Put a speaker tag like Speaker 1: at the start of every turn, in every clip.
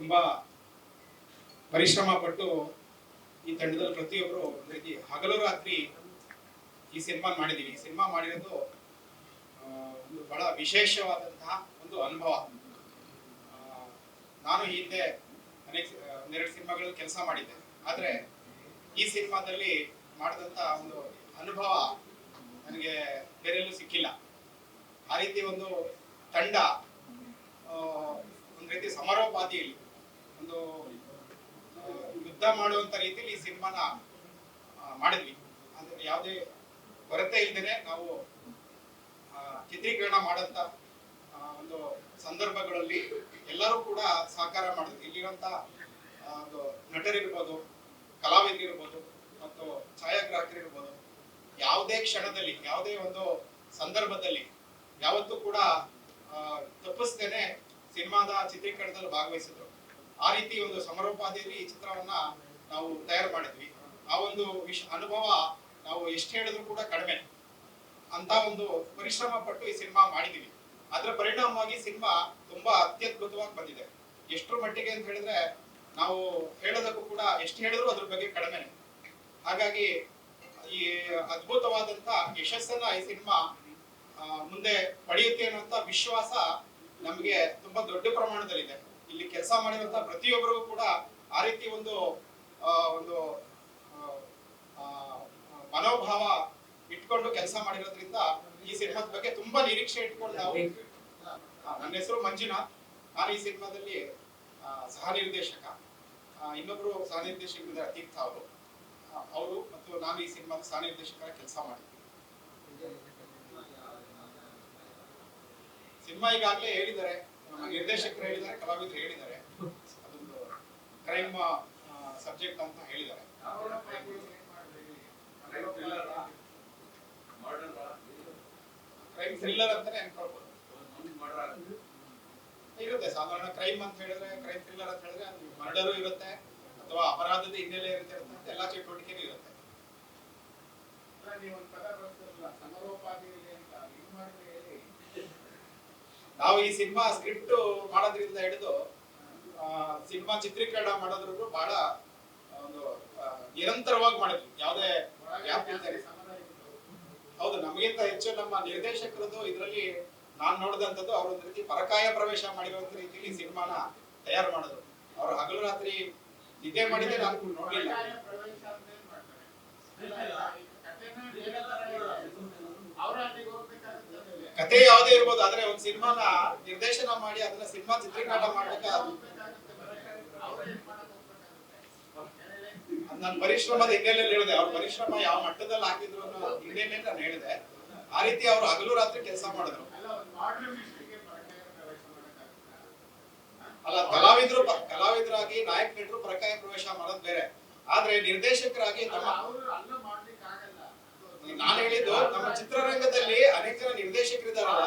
Speaker 1: ತುಂಬಾ ಪರಿಶ್ರಮ ಪಟ್ಟು ಈ ತಂಡದಲ್ಲಿ ಪ್ರತಿಯೊಬ್ಬರು ಒಂದು ರೀತಿ ಹಗಲು ರಾತ್ರಿ ಈ ಸಿನಿಮಾ ಮಾಡಿದ್ದೀವಿ ಈ ಸಿನಿಮಾ ಮಾಡಿರೋದು ಒಂದು ಬಹಳ ವಿಶೇಷವಾದಂತಹ ಒಂದು ಅನುಭವ. ನಾನು ಹಿಂದೆ ಅನೇಕ, ಒಂದೆರಡು ಸಿನಿಮಾಗಳಲ್ಲಿ ಕೆಲಸ ಮಾಡಿದ್ದೆ. ಆದರೆ ಈ ಸಿನಿಮಾದಲ್ಲಿ ಮಾಡಿದಂಥ ಒಂದು ಅನುಭವ ನನಗೆ ಬೇರೆಲ್ಲೂ ಸಿಕ್ಕಿಲ್ಲ. ಆ ರೀತಿ ಒಂದು ತಂಡ ಒಂದು ರೀತಿ ಸಮರೋಪಾದಿಯಲ್ಲಿ ಒಂದು ಯುದ್ಧ ಮಾಡುವಂತ ರೀತಿಯಲ್ಲಿ ಈ ಸಿನಿಮಾನ ಮಾಡಿದ್ವಿ. ಅಂದ್ರೆ ಯಾವುದೇ ಕೊರತೆ ಇಲ್ಲದೆ ನಾವು ಚಿತ್ರೀಕರಣ ಮಾಡಂತ ಒಂದು ಸಂದರ್ಭಗಳಲ್ಲಿ ಎಲ್ಲರೂ ಕೂಡ ಸಹಕಾರ ಮಾಡಿದ್ವಿ. ಇಲ್ಲಿರುವಂತ ಒಂದು ನಟರಿರ್ಬೋದು, ಕಲಾವಿದರಿರ್ಬೋದು ಮತ್ತು ಛಾಯಾಗ್ರಾಹಕರಿರ್ಬೋದು, ಯಾವುದೇ ಕ್ಷಣದಲ್ಲಿ, ಯಾವುದೇ ಒಂದು ಸಂದರ್ಭದಲ್ಲಿ ಯಾವತ್ತೂ ಕೂಡ ತಪ್ಪಿಸ್ದೇನೆ ಸಿನಿಮಾದ ಚಿತ್ರೀಕರಣದಲ್ಲಿ ಭಾಗವಹಿಸಿದ್ರು. ಆ ರೀತಿ ಒಂದು ಸಮರೋಪಾದಿಯಲ್ಲಿ ಈ ಚಿತ್ರವನ್ನ ನಾವು ತಯಾರು ಮಾಡಿದ್ವಿ. ಆ ಒಂದು ವಿಷ ಅನುಭವ ನಾವು ಎಷ್ಟು ಹೇಳಿದ್ರು ಕೂಡ ಕಡಿಮೆ. ಅಂತ ಒಂದು ಪರಿಶ್ರಮ ಪಟ್ಟು ಈ ಸಿನಿಮಾ ಮಾಡಿದೀವಿ. ಅದರ ಪರಿಣಾಮವಾಗಿ ಸಿನಿಮಾ ತುಂಬಾ ಅತ್ಯದ್ಭುತವಾಗಿ ಬಂದಿದೆ. ಎಷ್ಟರ ಮಟ್ಟಿಗೆ ಅಂತ ಹೇಳಿದ್ರೆ ನಾವು ಹೇಳೋದಕ್ಕೂ ಕೂಡ ಎಷ್ಟು ಹೇಳಿದ್ರು ಅದ್ರ ಬಗ್ಗೆ ಕಡಿಮೆನೆ. ಹಾಗಾಗಿ ಈ ಅದ್ಭುತವಾದಂತ ಯಶಸ್ಸನ್ನ ಈ ಸಿನಿಮಾ ಮುಂದೆ ಪಡೆಯುತ್ತೆ ಅನ್ನುವಂತ ವಿಶ್ವಾಸ ನಮಗೆ ತುಂಬಾ ದೊಡ್ಡ ಪ್ರಮಾಣದಲ್ಲಿದೆ. ಇಲ್ಲಿ ಕೆಲಸ ಮಾಡಿರುವಂತ ಪ್ರತಿಯೊಬ್ಬರಿಗೂ ಕೂಡ ಆ ರೀತಿ ಒಂದು ಒಂದು ಮನೋಭಾವ ಇಟ್ಕೊಂಡು ಕೆಲಸ ಮಾಡಿರೋದ್ರಿಂದ ಈ ಸಿನಿಮಾದ ಬಗ್ಗೆ ತುಂಬಾ ನಿರೀಕ್ಷೆ ಇಟ್ಕೊಂಡು ನಾವು ನನ್ನ ಹೆಸರು ಮಂಜುನಾಥ್ ನಾನು ಈ ಸಿನಿಮಾದಲ್ಲಿ ಸಹ ನಿರ್ದೇಶಕ ಇನ್ನೊಬ್ರು ಸಹ ನಿರ್ದೇಶಕರಿದ್ದಾರೆ ತೀರ್ಥ ಅವರು ಅವರು ಮತ್ತು ನಾನು ಈ ಸಿನಿಮಾದ ಸಹ ನಿರ್ದೇಶಕರ ಕೆಲಸ ಮಾಡಿದ್ದೀನಿ ಸಿನಿಮಾ ಈಗಾಗಲೇ ಹೇಳಿದ್ದಾರೆ. ನಿರ್ದೇಶಕರು ಹೇಳಿದ್ದಾರೆ, ಕಲಾವಿದರು ಹೇಳಿದ್ದಾರೆ. ಅದೊಂದು ಕ್ರೈಮ್ ಸಬ್ಜೆಕ್ಟ್ ಅಂತ ಹೇಳಿದ್ದಾರೆ. ಕ್ರೈಮ್ ಥ್ರಿಲ್ಲರ್ ಅಂತಾನೆ ಅನ್ಕೊಳ್ಬೋದು. ಇರುತ್ತೆ, ಸಾಧಾರಣ ಕ್ರೈಮ್ ಅಂತ ಹೇಳಿದ್ರೆ, ಕ್ರೈಮ್ ಥ್ರಿಲ್ಲರ್ ಅಂತ ಹೇಳಿದ್ರೆ ಅದು ಮರ್ಡರು ಇರುತ್ತೆ, ಅಥವಾ ಅಪರಾಧದ ಹಿನ್ನೆಲೆ ಇರುತ್ತೆ ಅಂತ ಎಲ್ಲಾ ಚಟುವಟಿಕೆನೂ ಇರುತ್ತೆ. ನಾವು ಈ ಸಿನಿಮಾ ಸ್ಕ್ರಿಪ್ಟ್ ಮಾಡೋದ್ರಿಂದ ಹಿಡಿದು ಸಿನಿಮಾ ಚಿತ್ರೀಕರಣ ಮಾಡೋದ್ರೂ ಬಹಳ ಒಂದು ನಿರಂತರವಾಗಿ ಮಾಡಿದ್ವಿ. ಯಾವುದೇ. ಹೌದು, ನಮಗಿಂತ ಹೆಚ್ಚು ನಮ್ಮ ನಿರ್ದೇಶಕರದ್ದು ಇದರಲ್ಲಿ ನಾನ್ ನೋಡಿದಂಥದ್ದು ಅವ್ರ ಒಂದು ರೀತಿ ಪರಕಾಯ ಪ್ರವೇಶ ಮಾಡಿರುವಂತ ರೀತಿಯಲ್ಲಿ ಸಿನಿಮಾನ ತಯಾರು ಮಾಡೋದು. ಅವ್ರು ಹಗಲು ರಾತ್ರಿ ನಿದ್ದೆ ಮಾಡಿದ್ರೆ ನಾನು ನೋಡ್ಲಿಲ್ಲ. ಕತೆ ಯಾವುದೇ ಇರ್ಬೋದು, ಆದ್ರೆ ಒಂದು ಸಿನಿಮಾನ ನಿರ್ದೇಶನ ಮಾಡಿ ಅದನ್ನ ಸಿನಿಮಾ ಚಿತ್ರೀಕರಣ ಮಾಡ್ಲಿಕ್ಕೆ ನನ್ನ ಪರಿಶ್ರಮದ ಹಿನ್ನೆಲೆಯಲ್ಲಿ ಹೇಳಿದೆ. ಅವ್ರ ಪರಿಶ್ರಮ ಯಾವ ಮಟ್ಟದಲ್ಲಿ ಹಾಕಿದ್ರು ಅನ್ನೋ ಹಿನ್ನೆಲೆ ನಾನು ಹೇಳಿದೆ. ಆ ರೀತಿ ಅವ್ರು ಹಗಲು ರಾತ್ರಿ ಕೆಲಸ ಮಾಡಿದ್ರು. ಅಲ್ಲ, ಕಲಾವಿದ್ರು ಕಲಾವಿದ್ರಾಗಿ ನಾಯಕ ನಟರು ಪ್ರಕಾಯ ಪ್ರವೇಶ ಮಾಡೋದು ಬೇರೆ. ಆದ್ರೆ ನಿರ್ದೇಶಕರಾಗಿ ನಮ್ಮ ನಾನು ಹೇಳಿದ್ದು ನಮ್ಮ ಚಿತ್ರರಂಗದಲ್ಲಿ ಅನೇಕ ಜನ ನಿರ್ದೇಶಕರಿದ್ದಾರಲ್ಲ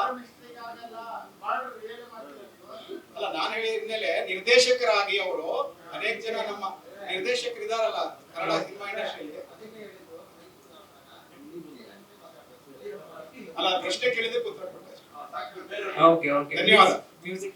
Speaker 1: ಅಲ್ಲ ನಾನು ಹೇಳಿದ ಹಿನ್ನೆಲೆ ನಿರ್ದೇಶಕರಾಗಿ ಅವರು ಅನೇಕ ಜನ ನಮ್ಮ ನಿರ್ದೇಶಕರಿದಾರಲ್ಲ ಕನ್ನಡ ಸಿನಿಮಾ ಇಂಡಸ್ಟ್ರಿಯಲ್ಲಿ. ಅಲ್ಲ ಪ್ರಶ್ನೆ ಕೇಳಿದ್ರೆ ಉತ್ತರ ಕೊಟ್ಟೆ. ಧನ್ಯವಾದ.
Speaker 2: ಮ್ಯೂಸಿಕ್